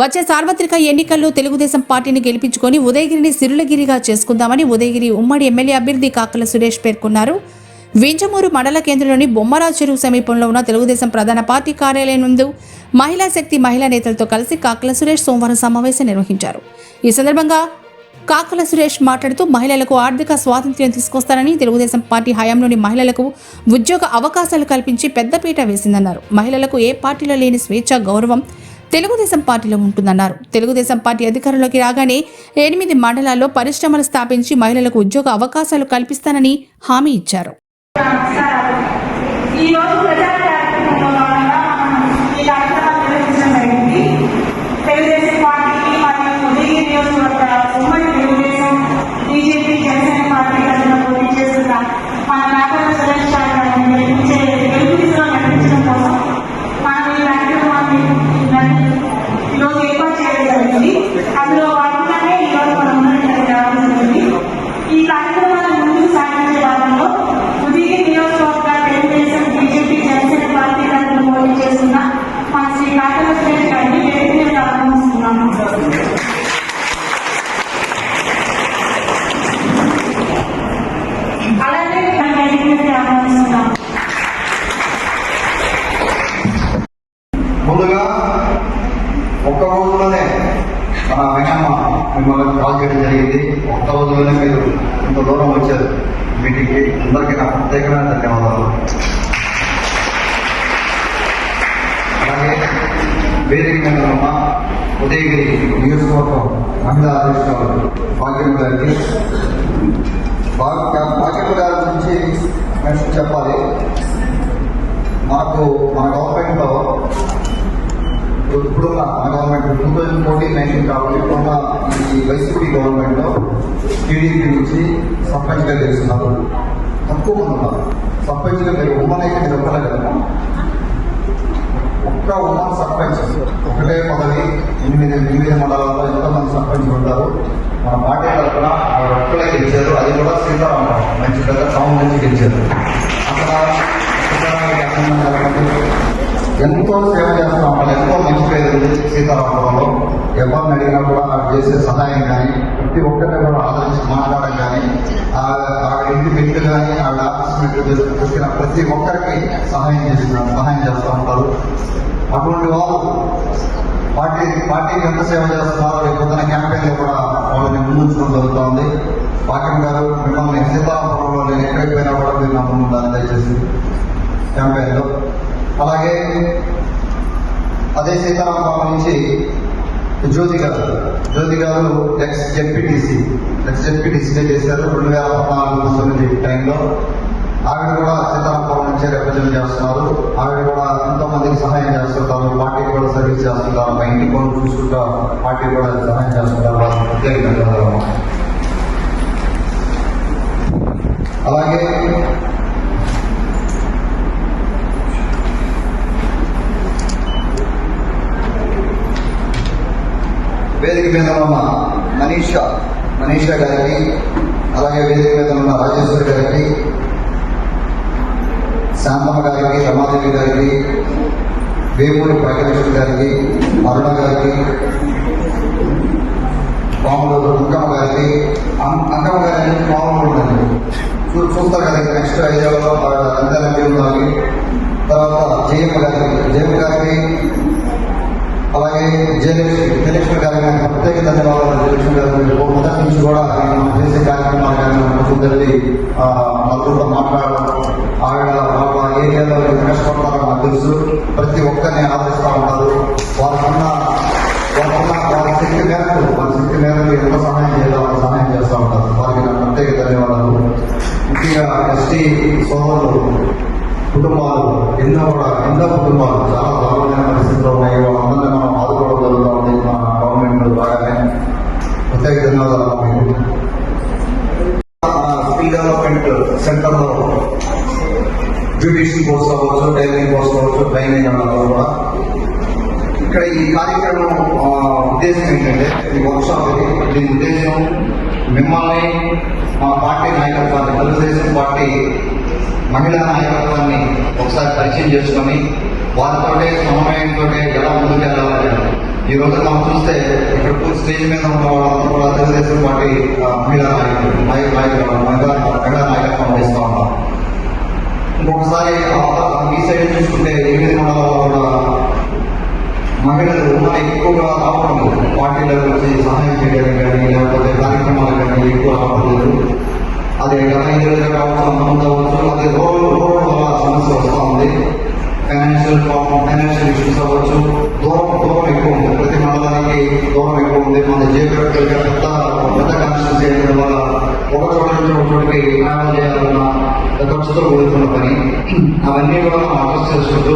వచ్చే సార్వత్రిక ఎన్నికల్లో తెలుగుదేశం పార్టీని గెలిపించుకొని ఉదయగిరిని సిరులగిరిగా చేసుకుందామని ఉదయగిరి ఉమ్మడి ఎమ్మెల్యే అభ్యర్థి కాకల సురేష్ పేర్కొన్నారు. వింజమూరు మండల కేంద్రంలోని బొమ్మరాజు చెరువు సమీపంలో ఉన్న తెలుగుదేశం ప్రధాన పార్టీ కార్యాలయం ముందు మహిళా శక్తి మహిళా నేతలతో కలిసి కాకల సురేష్ సోమవారం సమావేశం నిర్వహించారు. ఈ సందర్భంగా కాకల సురేష్ మాట్లాడుతూ మహిళలకు ఆర్థిక స్వాతంత్ర్యం తీసుకొస్తారని తెలుగుదేశం పార్టీ హయాంలోని మహిళలకు ఉద్యోగ అవకాశాలు కల్పించి పెద్దపీట వేసిందన్నారు. మహిళలకు ఏ పార్టీలో లేని స్వేచ్ఛ గౌరవం తెలుగుదేశం పార్టీలో ఉంటుందన్నారు. తెలుగుదేశం పార్టీ అధికారంలోకి రాగానే ఎనిమిది మండలాల్లో పరిశ్రమలు స్థాపించి మహిళలకు ఉద్యోగ అవకాశాలు కల్పిస్తానని హామీ ఇచ్చారు ఈ రోజు ప్రజా కార్యక్రమంలో భాగంగా మనం ఈ కార్యక్రమాన్ని నిర్వహించడం జరిగింది తెలుగుదేశం పార్టీ మరియు ఉదయ నియోజకవర్గ ఉమ్మడి తెలుగుదేశం బీజేపీ జనసేన పార్టీ తరఫున పోటీ చేస్తున్న మన నాగర సురేష్ గారిని గెలిపించే తెలుగుదేశంలో నడిపించడం కోసం మనం ఈ కార్యక్రమాన్ని ఈరోజు ఏర్పాటు చేయడం జరిగింది అందులో భాగంగానే ఈరోజు మనం ఉన్నటువంటి రావడం జరిగింది ఈ కార్యక్రమాన్ని ముందుకు సాగించే భాగంలో ఉదయ నియోజకవర్గ తెలుగుదేశం బీజేపీ జనసేన పార్టీ తరఫున పోటీ చేస్తున్న మన శ్రీ కాకల సురేష్ గారిని వేదిక మీద ఆహ్వానిస్తున్నాము అలాగే మన వేదిక మీద ఆహ్వానిస్తున్నాము ముందుగా ఒక్క రోజులోనే మన వెంకమ్మ మిమ్మల్ని కాల్ చేయడం జరిగింది. ఒక్క రోజులోనే మీరు ఇంత దూరం వచ్చారు. మీటింగ్కి అందరికీ నా ప్రత్యేకమైన ధన్యవాదాలు. అలాగే వేదిక మీద ఉన్న ఉదయగిరి నియోజకవర్గం మహిళా అధ్యక్షురాలు భాగ్యం గారికి భాగ్య భాగ్యం గారి గురించి నేను చెప్పాలి మనకు మన గవర్నమెంట్లో ఇప్పుడున్న మన government two thousand fourteen nineteen కాబట్టి ఇప్పుడున్న ఈ వైసీపీ గవర్నమెంట్లో టీడీపీ నుంచి సర్పంచ్గా గెలుస్తున్నారు. తక్కువ మంది ఉన్నారు. సర్పంచ్గా మీరు ఉమ్మన్ అయితే మీరు ఒక్కలే కదా? ఒక్క ఉమ్మన్ సర్పంచ్ ఒకటే పదవి ఎనిమిది ఎనిమిది మండలాల్లో ఎంతమంది సర్పంచ్ ఉంటారు? మన పార్టీ తరఫున ఒక్కలే గెలిచారు. అది కూడా సీతారామరావు. మంచి పెద్ద టౌన్ నుంచి గెలిచారు. అక్కడ ఎంతో సేవ చేస్తాం వాళ్ళు ఎంతో మంచి పేరు ఉంది సీతారామపురంలో ఎవరిని అడిగినా కూడా నాకు చేసే సహాయం కానీ ప్రతి ఒక్కరిని కూడా ఆదరించి మాట్లాడడం కానీ ఆ- ఆవిడ ఇంటి వ్యక్తులు కానీ ఆవిడ ఆఫీస్ వ్యక్తులు ప్రతి ఒక్కరికి సహాయం చేస్తున్నారు సహాయం చేస్తూ ఉంటారు. అటువంటి వాళ్ళు పార్టీ పార్టీకి ఎంత సేవ చేస్తున్నారో రేపు పొద్దున క్యాంపెయిన్లో కూడా వాళ్ళని ముందుంచడం జరుగుతుంది. పాకం గారు మిమ్మల్ని సీతారామపురంలో నేను ఎక్కడికి పోయినా కూడా మీరు నా ముందు దయచేసి క్యాంపెయిన్లో. అలాగే అదే సీతారామపురం నుంచి జ్యోతి గారు జ్యోతి గారు ఎక్స్ జెడ్పీటీసీ ఎక్స్ జెడ్పీటీసీగా చేశారు. రెండు వేల పద్నాలుగు తొమ్మిది టైంలో ఆవిడ కూడా సీతారామపురం నుంచి రిప్రజెంట్ చేస్తున్నారు. ఆవిడ కూడా ఎంతో మందికి సహాయం చేస్తుంటారు. పార్టీకి కూడా సర్వీస్ చేస్తుంటారు. మా ఇంటికి కూడా చూసుకుంటారు పార్టీకి కూడా సహాయం చేస్తుంటారు. ప్రత్యేకంగా ప్రత్యేక ధన్యవాదాలు అలాగే వేదిక మీద ఉన్న మనీషా మనీష గారికి అలాగే వేదిక మీద ఉన్న రాజేశ్వర్ గారికి శాంతమ్మ గారికి రమాదేవి గారికి వేమూరి ప్రకాశ్వరి గారికి అరుణ గారికి పాములూరు అంకమ్మ గారికి అంకమ్మ గారికి పాములు చూ- చూస్తారు కదా నెక్స్ట్ ఐదేళ్ళలో అంతరంగా ఉండాలి. తర్వాత జయమ్మ గారికి జయమ్మ గారికి అలాగే జయలక్ష్మి జయలక్ష్మి గారికి నాకు ప్రత్యేక ధన్యవాదాలు జయలక్ష్మి గారు మీరు మొదటి నుంచి కూడా మనం చేసే కార్యక్రమాలు కానీ మన కుదిరి నలుగురితో మాట్లాడడం ఆవిడ వాళ్ళ ఏరియాలో కష్టపడతారో నాకు తెలుసు. ప్రతి ఒక్కరిని ఆదరిస్తూ ఉంటారు. వాళ్ళకున్న వాళ్ళకున్న వాళ్ళ శక్తి మేరకు వాళ్ళ శక్తి మేరకు ఎంత సహాయం చేయాలో అంత సహాయం చేస్తూ ఉంటారు. వారికి నా ప్రత్యేక ధన్యవాదాలు. ముఖ్యంగా ఎస్టీ సోదరులు కుటుంబాలు ఎన్నో కూడా ఎన్నో కుటుంబాలు చాలా దారుణమైన పరిస్థితుల్లో ఉన్నాయి. వాళ్ళందరూ ప్రత్యేక ధన్యవాదాలు స్కిల్ డెవలప్మెంట్ సెంటర్లో బ్యూటిషియన్ కోర్స్ అవ్వచ్చు టైలరింగ్ కోర్స్ అవ్వచ్చు ట్రైనింగ్ అవ్వచ్చు కూడా ఇక్కడ ఈ కార్యక్రమం ఉద్దేశం ఏంటంటే ఈ వర్క్షాప్ దీని ఉద్దేశం మిమ్మల్ని మా పార్టీ నాయకత్వాన్ని తెలుగుదేశం పార్టీ మహిళా నాయకత్వాన్ని ఒకసారి పరిచయం చేసుకొని వారితోటే సమన్వయంతో ఎలా ఈ రోజు మనం చూస్తే ఇక్కడ పూర్తి స్టేజ్ మీద ఉన్న వాళ్ళంతా కూడా తెలుగుదేశం పార్టీ ఆ, మహిళా నాయకులు మహిళా నాయకులు మహిళా మహిళా నాయకత్వం వహిస్తూ ఉన్నాం ఇంకొకసారి ఆ- ఈ సైడ్ చూసుకుంటే ఎనిమిది మండలాల్లో కూడా మహిళలు ఉమ్మడి ఎక్కువగా రావడం లేదు పార్టీలకు వచ్చి సహాయం చేయడం కానీ లేకపోతే కార్యక్రమాలు కానీ ఎక్కువ రావడం లేదు అదే గత ఐదు రోజులు కావచ్చు అంతకుముందు అవ్వచ్చు అదే రోడ్డు రోడ్డు వల్ల సమస్య వస్తూ ఉంది ఫైనాన్షియల్ ప్రాబ్లం ఫైనాన్షియల్ ఇష్యూస్ అవ్వచ్చు దూరం దూరం ఎక్కువ ఉంది మనకి మండలానికి దూరం ఎక్కువ ఉంది. మన జియోగ్రఫికల్గా పెద్ద పెద్ద కాన్స్టిట్యూన్సీ అయిన వల్ల ఒక చోట నుంచి ఒక చోటికి ట్రావెల్ చేయాలన్న ఖర్చుతో కూడుకున్న పని. అవన్నీ కూడా మనం అడ్రస్ చేసుకుంటూ